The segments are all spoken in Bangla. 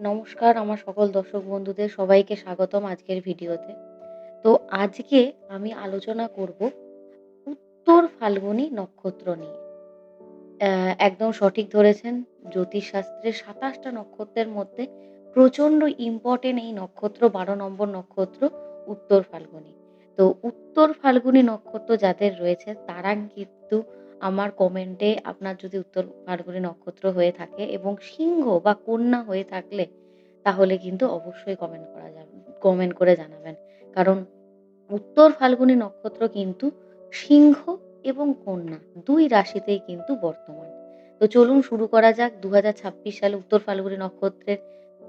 নমস্কার আমার সকল দর্শক বন্ধুদের সবাইকে স্বাগতম আজকের ভিডিওতে। তো আজকে আমি আলোচনা করব উত্তর ফাল্গুনী নক্ষত্র নিয়ে। একদম সঠিক ধরেছেন। জ্যোতিষশাস্ত্রের ২৭ টা নক্ষত্রের মধ্যে প্রচণ্ড ইম্পোর্টেন্ট এই নক্ষত্র ১২ নম্বর নক্ষত্র উত্তর ফাল্গুনী। তো উত্তর ফাল্গুনী নক্ষত্র যাদের রয়েছে তারা কিন্তু আমার কমেন্টে আপনার যদি উত্তর ফাল্গুনী নক্ষত্র হয়ে থাকে এবং সিংহ বা কন্যা হয়ে থাকলে, তাহলে কিন্তু অবশ্যই কমেন্ট করা যাবে কমেন্ট করে জানাবেন। কারণ উত্তর ফাল্গুনি নক্ষত্র কিন্তু সিংহ এবং কন্যা দুই রাশিতেই কিন্তু বর্তমান। তো চলুন শুরু করা যাক ২০২৬ সালে উত্তর ফাল্গুনি নক্ষত্রের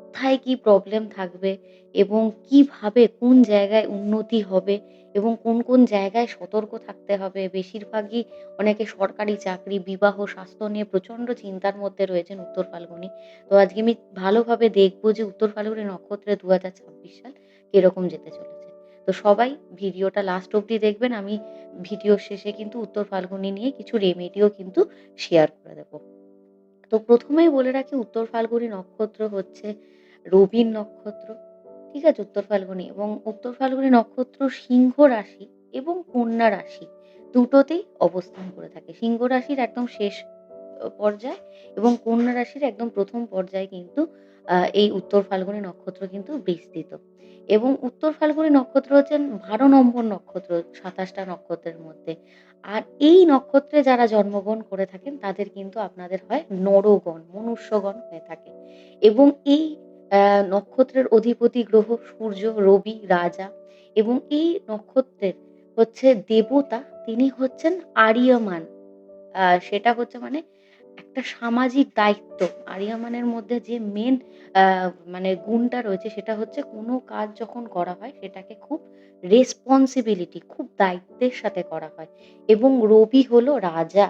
কোথায় কি প্রবলেম থাকবে এবং কীভাবে কোন জায়গায় উন্নতি হবে এবং কোন, কোন জায়গায় সতর্ক থাকতে হবে। বেশিরভাগই অনেকে সরকারি চাকরি, বিবাহ, স্বাস্থ্য নিয়ে প্রচণ্ড চিন্তার মধ্যে রয়েছেন উত্তর ফাল্গুনী। তো আজকে আমি ভালোভাবে দেখব যে উত্তর ফাল্গুনী নক্ষত্রে ২০২৬ সাল কীরকম যেতে চলেছে। তো সবাই ভিডিওটা লাস্ট অবধি দেখবেন। আমি ভিডিওর শেষে কিন্তু উত্তর ফাল্গুনী নিয়ে কিছু রেমেডিও কিন্তু শেয়ার করে দেবো তো প্রথমেই বলে রাখি উত্তর ফাল্গুনী নক্ষত্র হচ্ছে রবির নক্ষত্র। ঠিক আছে? উত্তর ফাল্গুনি এবং উত্তর ফাল্গুনি নক্ষত্র সিংহ রাশি এবং কন্যা রাশি দুটোতেই অবস্থান করে থাকে। সিংহ রাশির একদম শেষ পর্যায় এবং কন্যা রাশির একদম প্রথম পর্যায়ে কিন্তু এই উত্তর ফাল্গুনি নক্ষত্র কিন্তু বিস্তৃত। এবং উত্তর ফাল্গুনি নক্ষত্র হচ্ছেন ১২ নম্বর নক্ষত্র সাতাশটা নক্ষত্রের মধ্যে। আর এই নক্ষত্রে যারা জন্মগ্রহণ করে থাকেন তাদের কিন্তু আপনাদের হয় নরগণ, মনুষ্যগণ হয়ে থাকে। এবং এই নক্ষত্রের অধিপতি গ্রহ সূর্য, রবি, রাজা এবং এই নক্ষত্রের হচ্ছে দেবতা তিনি হচ্ছেন আরিয়মান। সেটা হচ্ছে মানে একটা সামাজিক দায়িত্ব। আরিয়মানের মধ্যে যে মেন মানে গুণটা রয়েছে সেটা হচ্ছে কোনো কাজ যখন করা হয় সেটাকে খুব রেসপন্সিবিলিটি খুব দায়িত্বের সাথে করা হয়। এবং রবি হলো রাজা।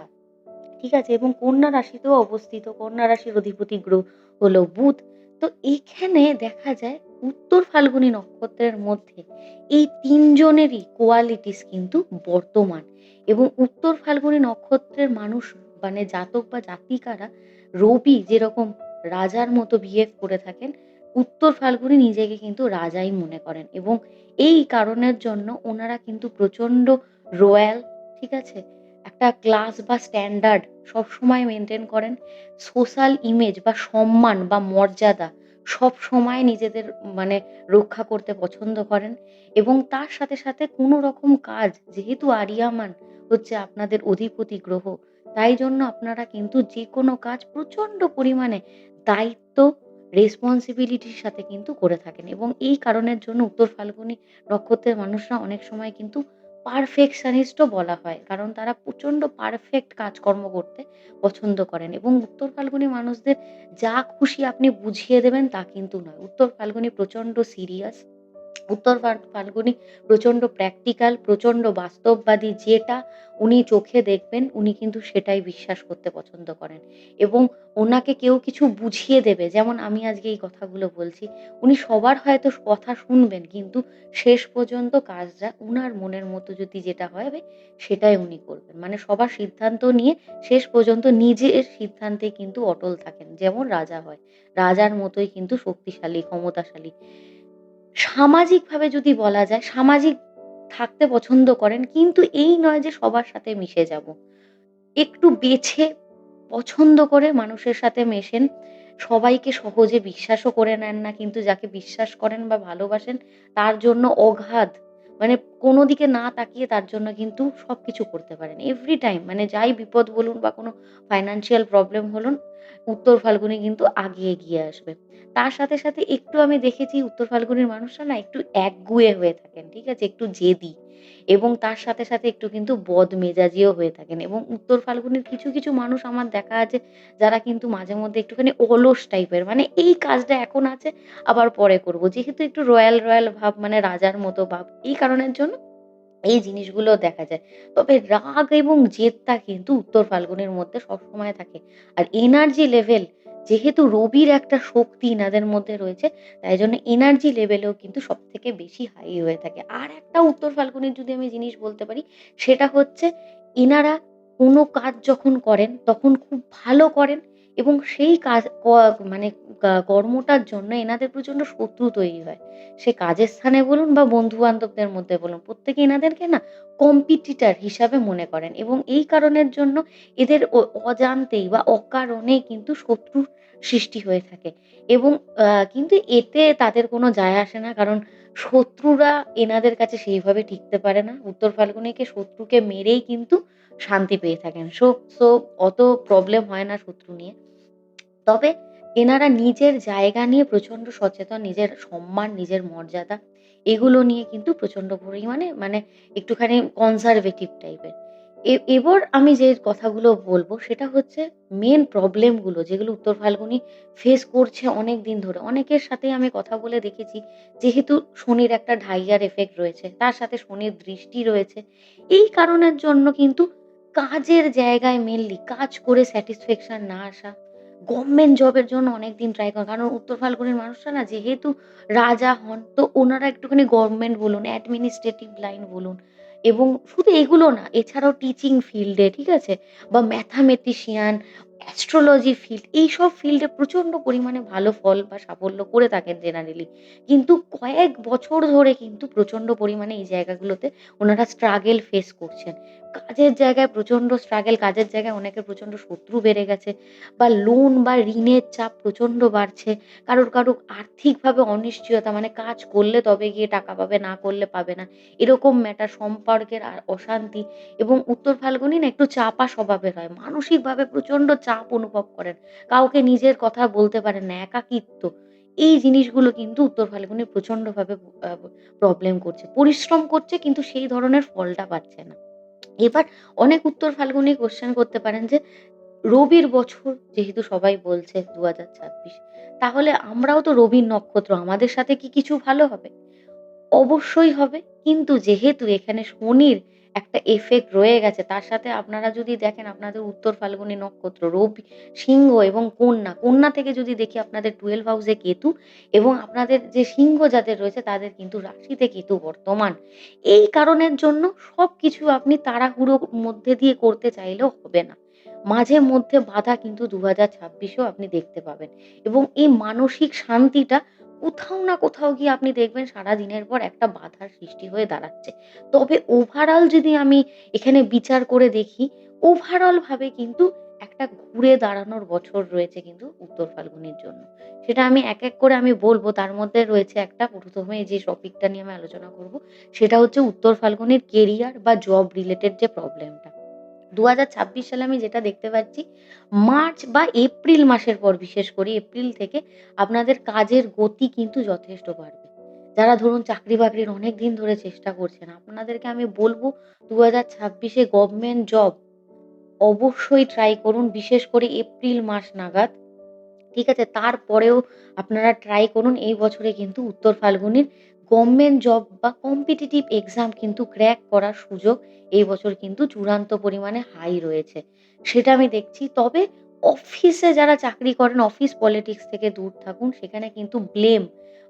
ঠিক আছে? এবং কন্যা রাশিতেও অবস্থিত। কন্যা রাশির অধিপতি গ্রহ হলো বুধ। তো এখানে দেখা যায় উত্তর ফাল্গুনী নক্ষত্রের মধ্যে এই তিনজনেরই কোয়ালিটিস কিন্তু বর্তমান। এবং উত্তর ফাল্গুনী নক্ষত্রের মানুষ মানে জাতক বা জাতিকারা রবি যেরকম রাজার মতো বিহেভ করে থাকেন, উত্তর ফাল্গুনী নিজেকে কিন্তু রাজাই মনে করেন। এবং এই কারণের জন্য ওনারা কিন্তু প্রচণ্ড রয়াল, ঠিক আছে? একটা ক্লাস বা স্ট্যান্ডার্ড সবসময় মেনটেন করেন। সোশ্যাল ইমেজ বা সম্মান বা মর্যাদা সবসময় নিজেদের মানে রক্ষা করতে পছন্দ করেন। এবং তার সাথে, সাথে কোনো রকম কাজ যেহেতু আরিয়ামান হচ্ছে আপনাদের অধিপতি গ্রহ, তাই জন্য আপনারা কিন্তু যে কোনো কাজ প্রচণ্ড পরিমাণে দায়িত্ব, রেসপন্সিবিলিটির সাথে কিন্তু করে থাকেন। এবং এই কারণের জন্য উত্তর ফাল্গুনী নক্ষত্রের মানুষরা অনেক সময় কিন্তু পারফেকশনিস্ট ও বলা হয়। কারণ তারা প্রচণ্ড পারফেক্ট কাজকর্ম করতে পছন্দ করেন। এবং উত্তর ফাল্গুনী মানুষদের যা খুশি আপনি বুঝিয়ে দেবেন তা কিন্তু নয়। উত্তর ফাল্গুনী প্রচণ্ড সিরিয়াস। উত্তর ফাল ফাল্গুনী প্রচণ্ড প্র্যাকটিক্যাল, প্রচণ্ড বাস্তববাদী। যেটা উনি চোখে দেখবেন উনি কিন্তু সেটাই বিশ্বাস করতে পছন্দ করেন। এবং ওনাকে কেউ কিছু বুঝিয়ে দেবে যেমন আমি আজকে এই কথাগুলো বলছি। উনি সবার হয়তো কথা শুনবেন কিন্তু শেষ পর্যন্ত কাজটা উনার মনের মতো যদি যেটা হবে সেটাই উনি করবেন। মানে সবার সিদ্ধান্ত নিয়ে শেষ পর্যন্ত নিজের সিদ্ধান্তে কিন্তু অটল থাকেন। যেমন রাজা হয়। রাজার মতোই কিন্তু শক্তিশালী, ক্ষমতাশালী। সামাজিকভাবে যদি বলা যায়, সামাজিক থাকতে পছন্দ করেন, কিন্তু এই নয় যে সবার সাথে মিশে যাব একটু বেছে পছন্দ করে মানুষের সাথে মেশেন। সবাইকে সহজে বিশ্বাসও করে নেন না, কিন্তু যাকে বিশ্বাস করেন বা ভালোবাসেন, তার জন্য অগাধ মানে কোনো দিকে না তাকিয়ে তার জন্য কিন্তু সব কিছু করতে পারেন। এভরি টাইম মানে যাই বিপদ বলুন বা কোনো ফাইন্যান্সিয়াল প্রবলেম হলুন উত্তর ফাল্গুনি কিন্তু আগিয়ে এগিয়ে আসবে। তার সাথে, সাথে একটু আমি দেখেছি উত্তর ফাল্গুনির মানুষরা না একটু একগুঁয়ে হয়ে থাকেন। ঠিক আছে? একটু জেদি। এবং তার সাথে, সাথে একটু কিন্তু বদমেজাজিও হয়ে থাকেন। এবং উত্তর ফাল্গুনীর কিছু, কিছু মানুষ আমার দেখা আছে যারা কিন্তু মাঝে মধ্যে একটুখানি অলস টাইপের। মানে এই কাজটা এখন আছে আবার পরে করব। যেহেতু একটু রয়্যাল রয়্যাল ভাব মানে রাজার মতো ভাব। এই কারণের জন্য এই জিনিসগুলো দেখা যায়। তবে রাগ এবং জেদটা কিন্তু উত্তর ফাল্গুনের মধ্যে সবসময় থাকে। আর এনার্জি লেভেল যেহেতু রবির একটা শক্তি ইনাদের মধ্যে রয়েছে তাই জন্য এনার্জি লেভেলেও কিন্তু সব থেকে বেশি হাই হয়ে থাকে। আর একটা উত্তর ফাল্গুনীর যদি আমি জিনিস বলতে পারি সেটা হচ্ছে এনারা কোনো কাজ যখন করেন তখন খুব ভালো করেন এবং সেই কাজ মানে কর্মটার জন্য এনাদের প্রচণ্ড শত্রু তৈরি হয়। সে কাজের স্থানে বলুন বা বন্ধু-বান্ধবদের মধ্যে বলুন, প্রত্যেকে এনাদেরকে না কম্পিটিটর হিসাবে মনে করেন এবং এই কারণের জন্য এদের অজান্তেই বা অকারণেই কিন্তু শত্রুর সৃষ্টি হয়ে থাকে এবং কিন্তু এতে তাদের কোনো যায় আসে না। কারণ শত্রুরা এনাদের কাছে সেইভাবে টিকতে পারে না। উত্তর ফাল্গুনীকে শত্রুকে মেরেই কিন্তু শান্তি পেয়ে থাকেন। সো সো অত প্রবলেম হয় না শত্রু নিয়ে। তবে এনারা নিজের জায়গা নিয়ে প্রচণ্ড সচেতন, নিজের সম্মান, নিজের মর্যাদা এগুলো নিয়ে কিন্তু প্রচণ্ড পরিমাণে মানে একটুখানি কনজারভেটিভ টাইপের। এ এবার আমি যে কথাগুলো বলব সেটা হচ্ছে মেন প্রবলেমগুলো যেগুলো উত্তর ফাল্গুনী ফেস করছে অনেক দিন ধরে। অনেকের সাথেই আমি কথা বলে দেখেছি যেহেতু শনির একটা ঢাইয়ার এফেক্ট রয়েছে, তার সাথে শনির দৃষ্টি রয়েছে। এই কারণের জন্য কিন্তু কাজের জায়গায় মেনলি কাজ করে স্যাটিসফ্যাকশন না আসা, গভর্নমেন্ট জবের জন্য অনেক দিন ট্রাই করা। কারণ উত্তর ফাল্গুনের মানুষরা না যেহেতু রাজা হন, তো ওনারা একটুখানি গভর্নমেন্ট বলুন, অ্যাডমিনিস্ট্রেটিভ লাইন বলুন এবং শুধু এগুলো না এছাড়াও টিচিং ফিল্ডে, ঠিক আছে? বা ম্যাথামেটিশিয়ান, অ্যাস্ট্রোলজি ফিল্ড এইসব ফিল্ডে প্রচণ্ড পরিমাণে ভালো ফল বা সাফল্য করে থাকেন জেনারেলি। কিন্তু কয়েক বছর ধরে কিন্তু প্রচণ্ড পরিমাণে এই জায়গাগুলোতে ওনারা স্ট্রাগেল ফেস করছেন। কাজের জায়গায় প্রচণ্ড স্ট্রাগেল কাজের জায়গায় অনেকের প্রচণ্ড শত্রু বেড়ে গেছে বা লোন বা ঋণের চাপ প্রচণ্ড বাড়ছে। কারোর, কারও আর্থিকভাবে অনিশ্চয়তা মানে কাজ করলে তবে গিয়ে টাকা পাবে, না করলে পাবে না। এরকম ম্যাটার সম্পর্কের আর অশান্তি এবং উত্তর ফাল্গুনী না একটু চাপা স্বভাবের হয়। মানসিকভাবে প্রচণ্ড চাপ অনুভব করেন। কাউকে নিজের কথা বলতে পারেন না, একাকিত্ব। এই জিনিসগুলো কিন্তু উত্তর ফাল্গুনী প্রচণ্ডভাবে প্রবলেম করছে। পরিশ্রম করছে কিন্তু সেই ধরনের ফলটা পাচ্ছে না। এবার অনেক উত্তর ফাল্গুনী কোশ্চেন করতে পারেন যে, রবির বছর যেহেতু সবাই বলছে ২০২৬ তাহলে আমরাও তো রবির নক্ষত্র, আমাদের সাথে কি কিছু ভালো হবে? অবশ্যই হবে। কিন্তু যেহেতু এখানে শনির একটা এফেক্ট রয়ে গেছে, তার সাথে আপনারা যদি দেখেন আপনাদের উত্তর ফাল্গুনি নক্ষত্র, রবি, সিংহ এবং কন্যা। কন্যা থেকে যদি দেখি আপনাদের 12 হাউসে কেতু এবং আপনাদের যে সিংহ যাদের রয়েছে তাদের কিন্তু রাশিতে কেতু বর্তমান। এই কারণের জন্য সবকিছু আপনি তাড়াহুড়োর মধ্যে দিয়ে করতে চাইলেও হবে না। মাঝে মধ্যে বাধা কিন্তু ২০২৬ এও আপনি দেখতে পাবেন এবং এই মানসিক শান্তিটা কোথাও না কোথাও গিয়ে আপনি দেখবেন সারাদিনের পর একটা বাধার সৃষ্টি হয়ে দাঁড়াচ্ছে। তবে ওভারঅল যদি আমি এখানে বিচার করে দেখি, ওভারঅল ভাবে কিন্তু একটা ঘুরে দাঁড়ানোর বছর রয়েছে কিন্তু উত্তর ফাল্গুনীর জন্য। সেটা আমি এক, এক করে আমি বলব তার মধ্যে রয়েছে একটা ১ম এ যে টপিকটা নিয়ে আমি আলোচনা করব সেটা হচ্ছে উত্তর ফাল্গুনীর কেরিয়ার বা জব রিলেটেড যে প্রবলেমটা। ২০২৬ সালে আমি যেটা দেখতে পাচ্ছি মার্চ বা এপ্রিল মাসের পর বিশেষ করে এপ্রিল থেকে আপনাদের কাজের গতি কিন্তু যথেষ্ট বাড়বে। যারা ধরুন চাকরি-বাকরির অনেক দিন ধরে চেষ্টা করছেন, আপনাদেরকে আমি বলব দু হাজার ছাব্বিশে গভর্নমেন্ট জব অবশ্যই ট্রাই করুন। বিশেষ করে এপ্রিল মাস নাগাদ। ঠিক আছে? তারপরেও আপনারা ট্রাই করুন। এই বছরে কিন্তু উত্তর ফাল্গুনীর গভর্নমেন্ট জব বা কম্পিটিটিভ এক্সাম কিন্তু ক্র্যাক করার সুযোগ এই বছর কিন্তু চূড়ান্ত পরিমাণে হাই রয়েছে। সেটা আমি দেখছি। তবে অফিসে যারা চাকরি করেন, অফিস পলিটিক্স থেকে দূর থাকুন। সেখানে কিন্তু ব্লেম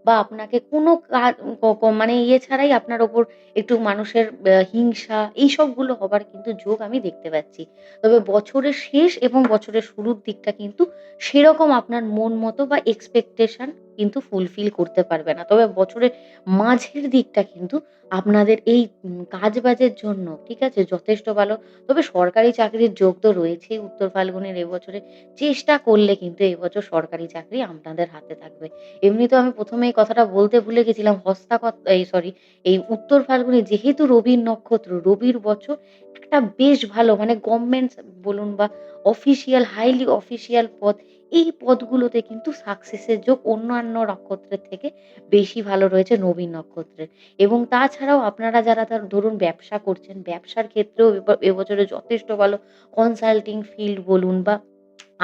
বা আপনাকে কোনো কা ক ক মানে ইয়ে ছাড়াই আপনার ওপর একটু মানুষের হিংসা এইসবগুলো হবার কিন্তু যোগ আমি দেখতে পাচ্ছি। তবে বছরের শেষ এবং বছরের শুরুর দিকটা কিন্তু সেরকম আপনার মন মতো বা এক্সপেকটেশন কিন্তু ফুলফিল করতে পারবে না। তবে বছরের মাঝের দিকটা কিন্তু আপনাদের এই উম কাজ-বাজের জন্য, ঠিক আছে? যথেষ্ট ভালো। তবে সরকারি চাকরির যোগ তো রয়েছেই উত্তর ফাল্গুনের এবছরে। চেষ্টা করলে কিন্তু এবছর সরকারি চাকরি আপনাদের হাতে থাকবে। এমনিতেও আমি ১ম এ এই কথাটা বলতে ভুলে গেছিলাম হস্তাকত এই সরি এই উত্তর ফাল্গুনী যেহেতু রবির নক্ষত্র, রবির বছর একটা বেশ ভালো মানে গভর্নমেন্ট বলুন বা অফিসিয়াল হাইলি অফিসিয়াল পদ, এই পদগুলোতে কিন্তু সাকসেসের যোগ অন্যান্য নক্ষত্রের থেকে বেশি ভালো রয়েছে নবীন নক্ষত্রের। এবং তাছাড়াও আপনারা যারা তার ধরুন ব্যবসা করছেন, ব্যবসার ক্ষেত্রেও এব এবছরে যথেষ্ট ভালো কনসাল্টিং ফিল্ড বলুন বা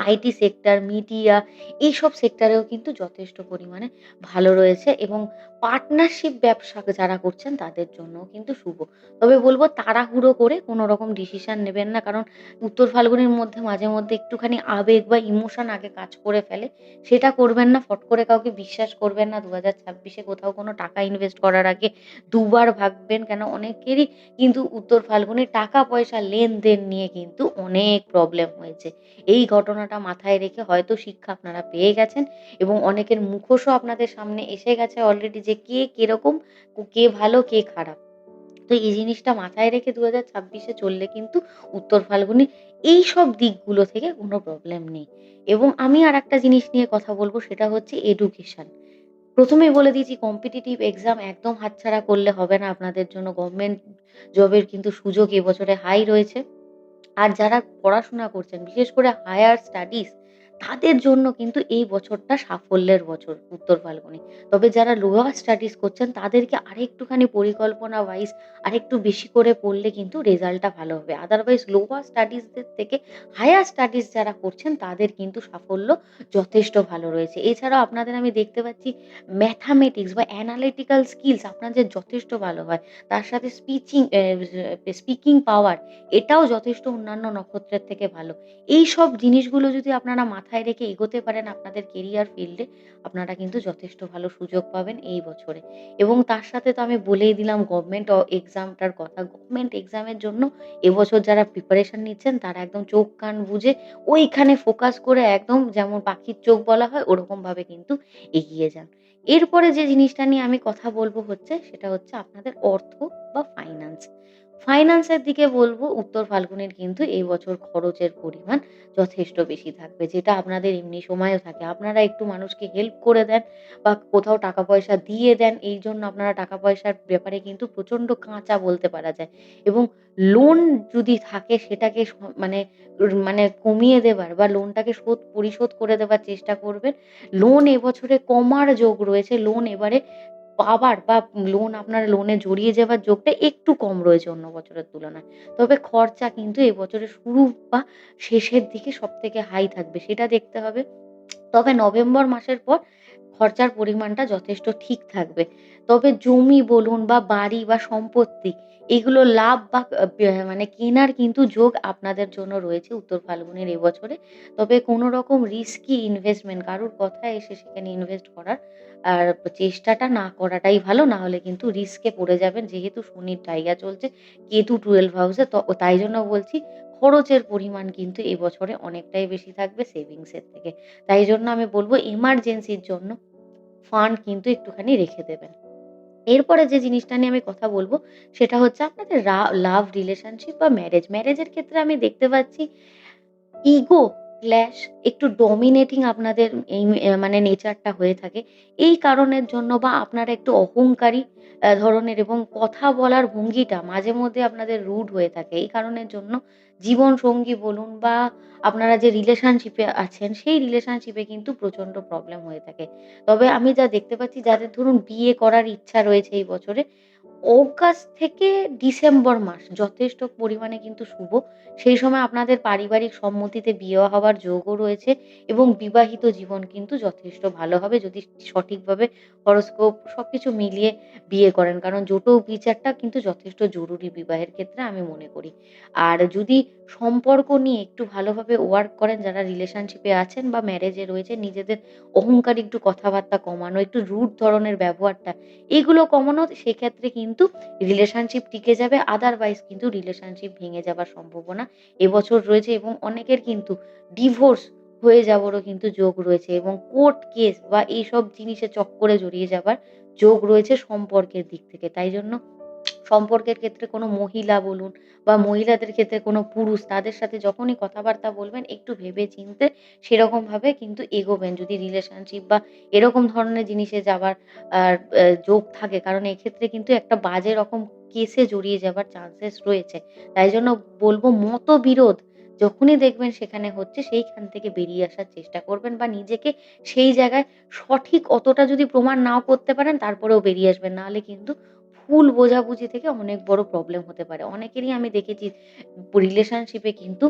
আইটি সেক্টর, মিডিয়া এইসব সেক্টরেও কিন্তু যথেষ্ট পরিমাণে ভালো রয়েছে এবং পার্টনারশিপ ব্যবসা যারা করছেন তাদের জন্যও কিন্তু শুভ। তবে বলব তাড়াহুড়ো করে কোনো রকম ডিসিশন নেবেন না। কারণ উত্তর ফাল্গুনের মধ্যে মাঝে মধ্যে একটুখানি আবেগ বা ইমোশন আগে কাজ করে ফেলে। সেটা করবেন না। ফট করে কাউকে বিশ্বাস করবেন না। দু হাজার ছাব্বিশে কোথাও কোনো টাকা ইনভেস্ট করার আগে দুবার ভাববেন। কেন অনেকেরই কিন্তু উত্তর ফাল্গুনে টাকা-পয়সা লেনদেন নিয়ে কিন্তু অনেক প্রবলেম হয়েছে। এই ঘটনাটা মাথায় রেখে হয়তো শিক্ষা আপনারা পেয়ে গেছেন এবং অনেকের মুখোশও আপনাদের সামনে এসে গেছে অলরেডি যে কে কীরকম, কে ভালো কে খারাপ। তো এই জিনিসটা মাথায় রেখে ২০২৬ এ চললে কিন্তু উত্তর ফাল্গুনী এইসব দিকগুলো থেকে কোনো প্রবলেম নেই। এবং আমি আর একটা জিনিস নিয়ে কথা বলব সেটা হচ্ছে এডুকেশন। প্রথমেই বলে দিয়েছি কম্পিটিটিভ এক্সাম একদম হাতছাড়া করলে হবে না আপনাদের জন্য। গভর্নমেন্ট জবের কিন্তু সুযোগ এবছরে হাই রয়েছে। আর যারা পড়াশোনা করছেন বিশেষ করে হায়ার স্টাডিজ তাদের জন্য কিন্তু এই বছরটা সাফল্যের বছর উত্তর ফাল্গুনী। তবে যারা লোয়ার স্টাডিজ করছেন, তাদেরকে আরেকটুখানি পরিকল্পনা ওয়াইজ আরেকটু বেশি করে পড়লে কিন্তু রেজাল্টটা ভালো হবে। আদারওয়াইজ লোয়ার স্টাডিজদের থেকে হায়ার স্টাডিজ যারা করছেন, তাদের কিন্তু সাফল্য যথেষ্ট ভালো রয়েছে। এছাড়াও আপনাদের আমি দেখতে পাচ্ছি ম্যাথামেটিক্স বা অ্যানালিটিক্যাল স্কিলস আপনাদের যথেষ্ট ভালো হয়। তার সাথে স্পিচিং স্পিকিং পাওয়ার এটাও যথেষ্ট অন্যান্য নক্ষত্রের থেকে ভালো। এই সব জিনিসগুলো যদি আপনারা মাথায় রেখে এগোতে পারেন আপনাদের কেরিয়ার ফিল্ডে আপনারা কিন্তু যথেষ্ট ভালো সুযোগ পাবেন এই বছরে। এবং তার সাথে তো আমি বলেই দিলাম গভর্নমেন্ট এক্সামটার কথা। গভর্নমেন্ট এক্সামের জন্য এবছর যারা প্রিপারেশন নিচ্ছেন, তারা একদম চোখ কান বুজে ওইখানে ফোকাস করে একদম যেমন পাখির চোখ বলা হয়, ওরকমভাবে কিন্তু এগিয়ে যান। এরপরে যে জিনিসটা নিয়ে আমি কথা বলব হচ্ছে, সেটা হচ্ছে আপনাদের অর্থ বা ফাইন্যান্স। ফাইন্যান্সের দিকে বলব, উত্তর ফাল্গুনের কিন্তু এই বছর খরচের পরিমাণ যথেষ্ট বেশি থাকবে। যেটা আপনাদের এমনি সময়ও থাকে। আপনারা একটু মানুষকে হেল্প করে দেন বা কোথাও টাকা পয়সা দিয়ে দেন। এই জন্য আপনারা টাকা পয়সার ব্যাপারে কিন্তু প্রচণ্ড কাঁচা বলতে পারা যায়। এবং লোন যদি থাকে, সেটাকে মানে মানে কমিয়ে দেবার বা লোনটাকে শোধ, পরিশোধ করে দেবার চেষ্টা করবেন। লোন এবছরে কমার যোগ রয়েছে। লোন এবারে পাবার বা লোন আপনার লোনে জড়িয়ে যাওয়ার যোগটা একটু কম রয়েছে অন্য বছরের তুলনায়। তবে খরচা কিন্তু এবছরের শুরু বা শেষের দিকে সব থেকে হাই থাকবে, সেটা দেখতে হবে। তবে নভেম্বর মাসের পর খরচার পরিমাণটা যথেষ্ট ঠিক থাকবে। তবে জমি বলুন বা বাড়ি বা সম্পত্তি এগুলো লাভ বা মানে কেনার কিন্তু যোগ আপনাদের জন্য রয়েছে উত্তর ফাল্গুনের এবছরে। তবে কোনো রকম রিস্কি ইনভেস্টমেন্ট কারোর কথায় এসে সেখানে ইনভেস্ট করার আর চেষ্টাটা না করাটাই ভালো। না হলে কিন্তু রিস্কে পড়ে যাবেন। যেহেতু শনির ডাইয়া চলছে, কেতু 12 হাউসে তো তাই জন্য বলছি খরচের পরিমাণ কিন্তু এবছরে অনেকটাই বেশি থাকবে সেভিংসের থেকে। তাই জন্য আমি বলব এমার্জেন্সির জন্য ফান্ড কিন্তু একটুখানি রেখে দেবেন। এরপরে যে জিনিসটা নিয়ে আমি কথা বলব, সেটা হচ্ছে আপনাদের লাভ রিলেশনশিপ বা ম্যারেজ। ম্যারেজের ক্ষেত্রে আমি দেখতে পাচ্ছি ইগো ক্ল্যাশ একটু ডমিনেটিং আপনাদের এই মানে নেচারটা হয়ে থাকে। এই কারণের জন্য বা আপনারা একটু অহংকারী ধরনের এবং কথা বলার ভঙ্গিটা মাঝে মধ্যে আপনাদের রুড হয়ে থাকে। এই কারণের জন্য জীবন সঙ্গী বলুন বা আপনারা যে রিলেশনশিপে আছেন সেই রিলেশনশিপে কিন্তু প্রচণ্ড প্রবলেম হয়ে থাকে। তবে আমি যা দেখতে পাচ্ছি যাদের ধরুন বিয়ে করার ইচ্ছা রয়েছে এই বছরে, অগাস্ট থেকে ডিসেম্বর মাস যথেষ্ট পরিমাণে কিন্তু শুভ। সেই সময় আপনাদের পারিবারিক সম্মতিতে বিয়ে হওয়ার যোগও রয়েছে এবং বিবাহিত জীবন কিন্তু যথেষ্ট ভালো হবে যদি সঠিকভাবে হরস্কোপ সব কিছু মিলিয়ে বিয়ে করেন। কারণ জটক বিচারটা কিন্তু যথেষ্ট জরুরি বিবাহের ক্ষেত্রে আমি মনে করি। আর যদি সম্পর্ক নিয়ে একটু ভালোভাবে ওয়ার্ক করেন যারা রিলেশনশিপে আছেন বা ম্যারেজে রয়েছেন নিজেদের অহংকার একটু কথাবার্তা কমানো, একটু রুট ধরনের ব্যবহারটা এগুলো কমানো সেক্ষেত্রে কিন্তু রিলেশনশিপ টিকে যাবে। আদারওয়াইজ কিন্তু রিলেশনশিপ ভেঙে যাওয়ার সম্ভাবনা এবছর রয়েছে এবং অনেকের কিন্তু ডিভোর্স হয়ে যাবারও কিন্তু যোগ রয়েছে এবং কোর্ট কেস বা এইসব জিনিসে চক্করে জড়িয়ে যাবার যোগ রয়েছে সম্পর্কের দিক থেকে। তাই জন্য সম্পর্কের ক্ষেত্রে কোনো মহিলা বলুন বা মহিলাদের ক্ষেত্রে কোনো পুরুষ, তাদের সাথে যখনই কথাবার্তা বলবেন, একটু ভেবে চিন্তে সেরকমভাবে কিন্তু এগোবেন। যদি রিলেশনশিপ বা এরকম ধরনের জিনিসে যাবার যোগ থাকে। কারণ এক্ষেত্রে কিন্তু একটা বাজে রকম কেসে জড়িয়ে যাবার চান্সেস রয়েছে। তাই জন্য বলব মতবিরোধ যখনই দেখবেন সেখানে হচ্ছে, সেইখান থেকে বেরিয়ে আসার চেষ্টা করবেন বা নিজেকে সেই জায়গায় সঠিক অতটা যদি প্রমাণ নাও করতে পারেন, তারপরেও বেরিয়ে আসবেন। নাহলে কিন্তু ভুল বোঝাবুঝি থেকে অনেক বড় প্রবলেম হতে পারে। অনেকেরই আমি দেখেছি রিলেশনশিপে কিন্তু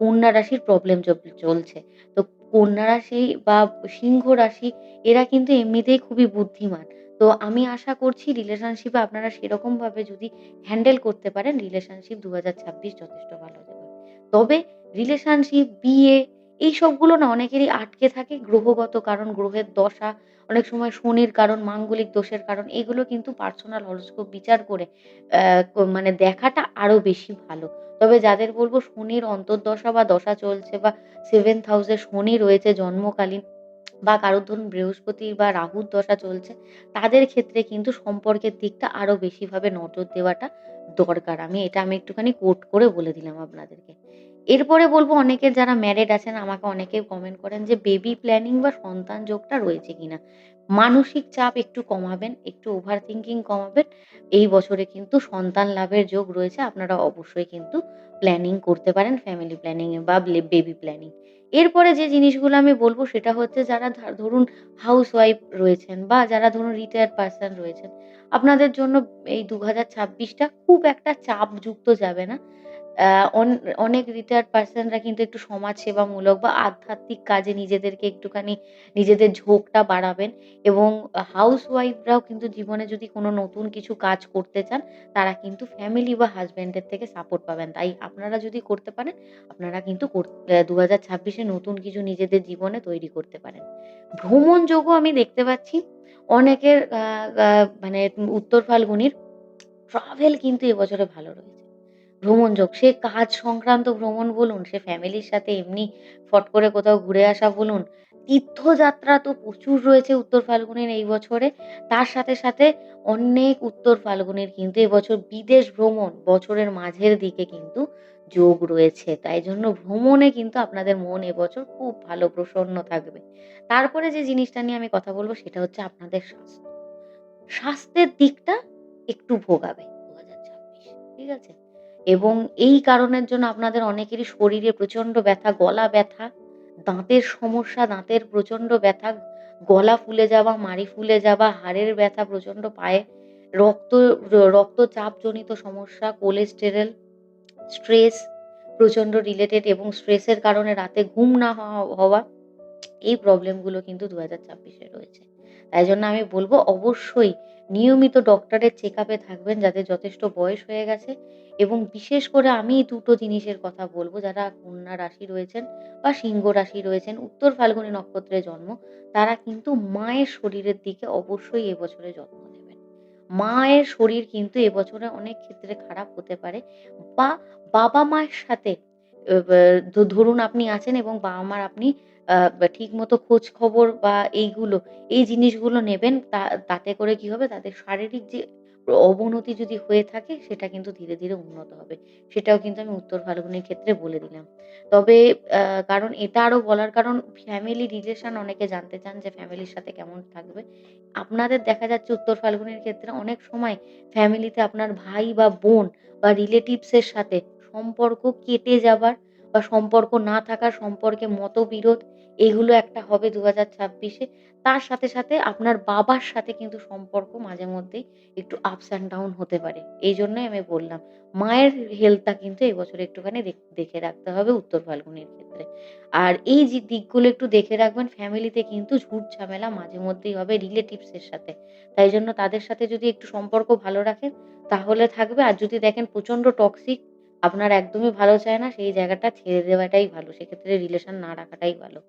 কন্যা রাশির প্রবলেম চলছে। তো কন্যা রাশি বা সিংহ রাশি এরা কিন্তু এমনিতেই খুবই বুদ্ধিমান। তো আমি আশা করছি রিলেশনশিপে আপনারা সেরকমভাবে যদি হ্যান্ডেল করতে পারেন রিলেশনশিপ ২০২৬ যথেষ্ট ভালো যাবে। তবে রিলেশনশিপ, বিয়ে এইসবগুলো না অনেকেরই আটকে থাকে গ্রহগত কারণ গ্রহের দশা অনেক সময় শনির কারণ, মাঙ্গলিক দোষের কারণ এগুলো কিন্তু পার্সোনাল হরোস্কোপ বিচার করে মানে দেখাটা আরও বেশি ভালো। তবে যাদের বলব শনির অন্তর্দশা বা দশা চলছে বা 7th হাউসে শনি রয়েছে জন্মকালীন বা কারোর ধরুন বৃহস্পতি বা রাহুর দশা চলছে, তাদের ক্ষেত্রে কিন্তু সম্পর্কের দিকটা আরও বেশিভাবে নজর দেওয়াটা দরকার। আমি এটা আমি একটুখানি কোট করে বলে দিলাম আপনাদেরকে। এরপরে বলব অনেকের যারা ম্যারিড আছেন আমাকে অনেকেই কমেন্ট করেন যে বেবি প্ল্যানিং বা সন্তান যোগটা রয়েছে কিনা? মানসিক চাপ একটু কমাবেন, একটু ওভার থিংকিং কমাবেন। এই বছরে কিন্তু সন্তান লাভের যোগ রয়েছে। আপনারা অবশ্যই কিন্তু প্ল্যানিং করতে পারেন ফ্যামিলি প্ল্যানিং বা বেবি প্ল্যানিং। এরপরে যে জিনিসগুলো আমি বলব সেটা হচ্ছে যারা ধরুন হাউস ওয়াইফ রয়েছেন বা যারা ধরুন রিটায়ার্ড পারসন রয়েছেন, আপনাদের জন্য এই ২০২৬ টা খুব একটা চাপযুক্ত যাবে না। অন অনেক রিটায়ার্ড পারসনরা কিন্তু একটু সমাজসেবামূলক বা আধ্যাত্মিক কাজে নিজেদেরকে একটুখানি নিজেদের ঝোঁকটা বাড়াবেন এবং হাউসওয়াইফরাও কিন্তু জীবনে যদি কোনো নতুন কিছু কাজ করতে চান, তারা কিন্তু ফ্যামিলি বা হাসব্যান্ডের থেকে সাপোর্ট পাবেন। তাই আপনারা যদি করতে পারেন, আপনারা কিন্তু অ্যা ২০২৬ এ নতুন কিছু নিজেদের জীবনে তৈরি করতে পারেন। ভ্রমণ যোগও আমি দেখতে পাচ্ছি। অনেকের মানে উত্তর ফাল্গুনির ট্রাভেল কিন্তু এবছরে ভালো রয়েছে। ভ্রমণ যোগ। সে কাজ সংক্রান্ত ভ্রমণ বলুন, সে ফ্যামিলির সাথে এমনি ফট করে কোথাও ঘুরে আসা বলুন, তীর্থযাত্রা তো প্রচুর রয়েছে উত্তর ফাল্গুনের এই বছরে। তার সাথে, সাথে অনেক উত্তর ফাল্গুনের কিন্তু এবছর বিদেশ ভ্রমণ বছরের মাঝের দিকে কিন্তু যোগ রয়েছে। তাই জন্য ভ্রমণে কিন্তু আপনাদের মন এবছর খুব ভালো প্রসন্ন থাকবে। তারপরে যে জিনিসটা নিয়ে আমি কথা বলব সেটা হচ্ছে আপনাদের স্বাস্থ্য। স্বাস্থ্যের দিকটা একটু ভোগাবে ২০২৬ ঠিক আছে? এবং এই কারণের জন্য আপনাদের অনেকেরই শরীরে প্রচণ্ড ব্যথা, গলা ব্যথা, দাঁতের সমস্যা, দাঁতের প্রচণ্ড ব্যথা, গলা ফুলে যাওয়া, মাড়ি ফুলে যাওয়া, হাড়ের ব্যথা প্রচণ্ড পায়ে, রক্ত রক্তচাপজনিত সমস্যা, কোলেস্টেরল, স্ট্রেস প্রচণ্ড রিলেটেড এবং স্ট্রেসের কারণে রাতে ঘুম না হওয়া এই প্রবলেমগুলো কিন্তু ২০২৬ এ রয়েছে। তাই জন্য আমি বলব অবশ্যই নিয়মিত ডক্টরের চেকআপ এ থাকবেন যাদের যথেষ্ট বয়স হয়ে গেছে এবং বিশেষ করে আমি দুটো জিনিসের কথা বলব যারা কন্যা রাশি রয়েছেন বা সিংহ রাশি রয়েছেন, উত্তর ফাল্গুনী নক্ষত্রে জন্ম, তারা কিন্তু মায়ের শরীরের দিকে অবশ্যই এবছরে যত্ন নেবেন। মায়ের শরীর কিন্তু এবছরে অনেক ক্ষেত্রে খারাপ হতে পারে বা বাবা-মায়ের সাথে অ ব্যা ধ ধরুন আপনি আছেন এবং বাবা-মার আপনি ব্যা ঠিকমতো খোঁজ খবর বা এইগুলো, এই জিনিসগুলো নেবেন। তা তাতে করে কি হবে? তাদের শারীরিক যে অবনতি যদি হয়ে থাকে সেটা কিন্তু ধীরে, ধীরে উন্নত হবে। সেটাও কিন্তু আমি উত্তর ফাল্গুনের ক্ষেত্রে বলে দিলাম। তবে কারণ এটা আরও বলার কারণ ফ্যামিলি রিলেশন অনেকে জানতে চান যে ফ্যামিলির সাথে কেমন থাকবে। আপনাদের দেখা যাচ্ছে উত্তর ফাল্গুনের ক্ষেত্রে অনেক সময় ফ্যামিলিতে আপনার ভাই বা বোন বা রিলেটিভস এর সাথে সম্পর্ক কেটে যাবার বা সম্পর্ক না থাকার, সম্পর্কে মতবিরোধ এগুলো একটা হবে দু হাজার ছাব্বিশে তার সাথে, সাথে আপনার বাবার সাথে কিন্তু সম্পর্ক মাঝে মধ্যেই একটু আপস অ্যান্ড ডাউন হতে পারে। এই জন্যই আমি বললাম। মায়ের হেলথটা কিন্তু এবছর একটুখানি দেখে রাখতে হবে উত্তর ফাল্গুনির ক্ষেত্রে। আর এই যে দিকগুলো একটু দেখে রাখবেন ফ্যামিলিতে কিন্তু ঝুট ঝামেলা মাঝে মধ্যেই হবে রিলেটিভসের সাথে। তাই জন্য তাদের সাথে যদি একটু সম্পর্ক ভালো রাখেন তাহলে থাকবে। আর যদি দেখেন প্রচণ্ড টক্সিক, আপনার একদমই ভালো চায় না, সেই জায়গাটা ছেড়ে দেওয়াটাই ভালো। সেক্ষেত্রে রিলেশন না রাখাটাই ভালো।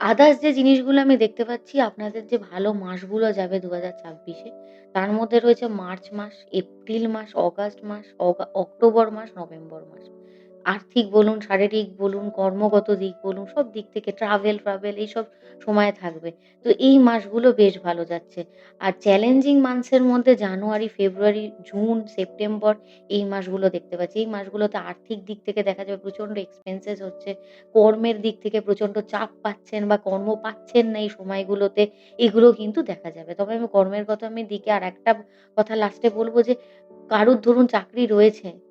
আদার্স যে জিনিসগুলো আমি দেখতে পাচ্ছি আপনাদের যে ভালো মাসগুলো যাবে দু হাজার ছাব্বিশে তার মধ্যে রয়েছে মার্চ মাস, এপ্রিল মাস, অগাস্ট মাস, অক্টোবর মাস, নভেম্বর মাস। আর্থিক বলুন, শারীরিক বলুন, কর্মগত দিক বলুন, সব দিক থেকে ট্রাভেল-ফ্রাভেল এইসব সময় থাকবে। তো এই মাসগুলো বেশ ভালো যাচ্ছে। আর চ্যালেঞ্জিং মান্থস এর মধ্যে জানুয়ারি, ফেব্রুয়ারি, জুন, সেপ্টেম্বর এই মাসগুলো দেখতে পাচ্ছি। এই মাসগুলোতে আর্থিক দিক থেকে দেখা যাবে প্রচণ্ড এক্সপেন্সেস হচ্ছে। কর্মের দিক থেকে প্রচণ্ড চাপ পাচ্ছেন বা কর্ম পাচ্ছেন না এই সময়গুলোতে, এগুলো কিন্তু দেখা যাবে। তবে আমি কর্মের কথা আমি দিকে আর একটা কথা লাস্টে বলব যে কারুর ধরুন চাকরি রয়েছে,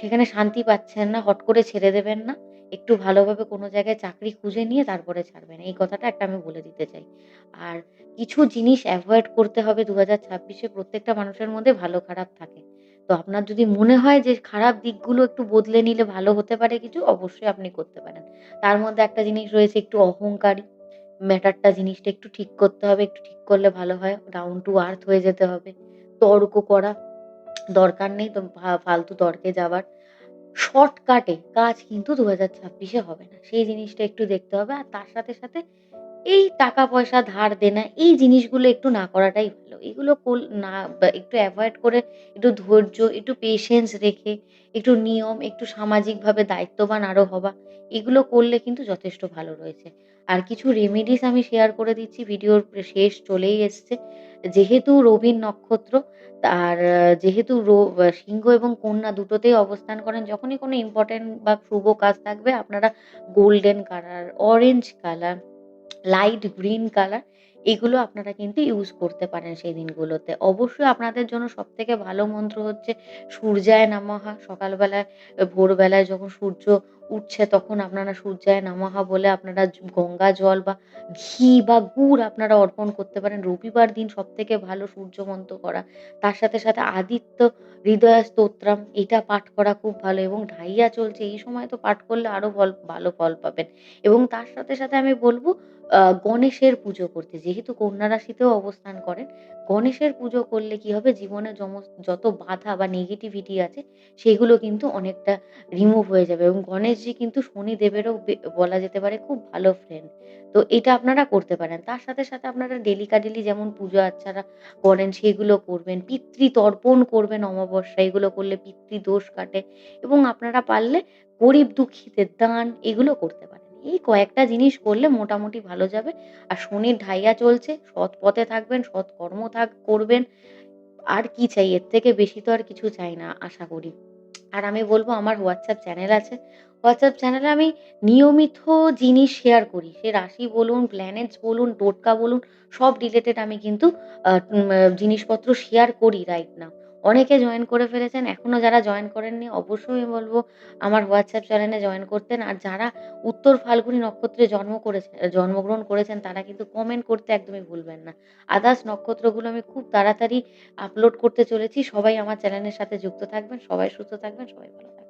সেখানে শান্তি পাচ্ছেন না, হট করে ছেড়ে দেবেন না। একটু ভালোভাবে কোনো জায়গায় চাকরি খুঁজে নিয়ে তারপরে ছাড়বেন। এই কথাটা একটা আমি বলে দিতে চাই। আর কিছু জিনিস অ্যাভয়েড করতে হবে দু হাজার ছাব্বিশে প্রত্যেকটা মানুষের মধ্যে ভালো খারাপ থাকে। তো আপনার যদি মনে হয় যে খারাপ দিকগুলো একটু বদলে নিলে ভালো হতে পারে কিছু, অবশ্যই আপনি করতে পারেন। তার মধ্যে একটা জিনিস রয়েছে একটু অহংকারী। ম্যাটারটা জিনিসটা একটু ঠিক করতে হবে। একটু ঠিক করলে ভালো হয়। ডাউন টু আর্থ হয়ে যেতে হবে। তর্ক করা দরকার নেই তো ফালতু তর্কে যাওয়ার। শর্টকাটে কাজ কিন্তু দু হাজার ছাব্বিশে হবে না। সেই জিনিসটা একটু দেখতে হবে। আর তার সাথে, সাথে এই টাকা পয়সা ধার দেনা এই জিনিসগুলো একটু না করাটাই ভালো। এগুলো কোল না বা একটু অ্যাভয়েড করে একটু ধৈর্য, একটু পেশেন্স রেখে, একটু নিয়ম, একটু সামাজিকভাবে দায়িত্ববান আরও হওয়া, এগুলো করলে কিন্তু যথেষ্ট ভালো রয়েছে। আর কিছু রেমেডিস আমি শেয়ার করে দিচ্ছি ভিডিওর শেষ চলেই এসছে। যেহেতু রবির নক্ষত্র আর যেহেতু সিংহ এবং কন্যা দুটোতেই অবস্থান করেন, যখনই কোনো ইম্পোর্টেন্ট বা শুভ কাজ থাকবে আপনারা golden colour, orange colour, light green colour এগুলো আপনারা কিন্তু ইউজ করতে পারেন সেই দিনগুলোতে। অবশ্যই আপনাদের জন্য সব থেকে ভালো মন্ত্র হচ্ছে, সূর্যায় নামহা সকালবেলায়, ভোরবেলায় যখন সূর্য উঠছে তখন আপনারা সূর্যায় নমঃ বলে আপনারা গঙ্গা জল বা ঘি বা গুড় আপনারা অর্পণ করতে পারেন। রবিবার দিন সব থেকে ভালো সূর্য মন্ত্র করা। তার সাথে, সাথে আদিত্য হৃদয় স্তোত্রম এটা পাঠ করা খুব ভালো এবং ঢাইয়া চলছে এই সময় তো পাঠ করলে আরও ফল ভালো ফল পাবেন। এবং তার সাথে, সাথে আমি বলব গণেশের পুজো করতে। যেহেতু কন্যা রাশিতেও অবস্থান করেন, গণেশের পুজো করলে কি হবে জীবনে যত বাধা বা নেগেটিভিটি আছে সেগুলো কিন্তু অনেকটা রিমুভ হয়ে যাবে এবং গণেশজি কিন্তু শনিদেবেরও বলা যেতে পারে খুব ভালো ফ্রেন্ড। তো এটা আপনারা করতে পারেন। তার সাথে, সাথে আপনারা ডেলিকা-ডেলি যেমন পুজো আচ্চারা করেন সেগুলো করবেন। পিতৃতর্পণ করবেন অমাবস্যায় এগুলো করলে পিতৃদোষ কাটে এবং আপনারা পারলে গরিব দুঃখীদের দান এগুলো করতে পারেন। এই কয়েকটা জিনিস করলে মোটামুটি ভালো যাবে। আর শনির ঢাইয়া চলছে, সৎ পথে থাকবেন, সৎ কর্ম থাক করবেন। আর কি চাই? এর থেকে বেশি তো আর কিছু চাই না আশা করি। আর আমি বলব আমার হোয়াটসঅ্যাপ চ্যানেল আছে। WhatsApp চ্যানেলে আমি নিয়মিত জিনিস শেয়ার করি। সে রাশি বলুন, প্ল্যানেটস বলুন, টোটকা বলুন সব রিলেটেড আমি কিন্তু জিনিসপত্র শেয়ার করি রাইট নাও। অনেকে জয়েন করে ফেলেছেন। এখনও যারা জয়েন করেননি অবশ্যই আমি বলব আমার হোয়াটসঅ্যাপ চ্যানেলে জয়েন করতেন। আর যারা উত্তর ফাল্গুনী নক্ষত্রে জন্ম করেছে জন্মগ্রহণ করেছেন তারা কিন্তু কমেন্ট করতে একদমই ভুলবেন না। আদার্স নক্ষত্রগুলো আমি খুব তাড়াতাড়ি আপলোড করতে চলেছি। সবাই আমার চ্যানেলের সাথে যুক্ত থাকবেন। সবাই সুস্থ থাকবেন, সবাই ভালো থাকবেন।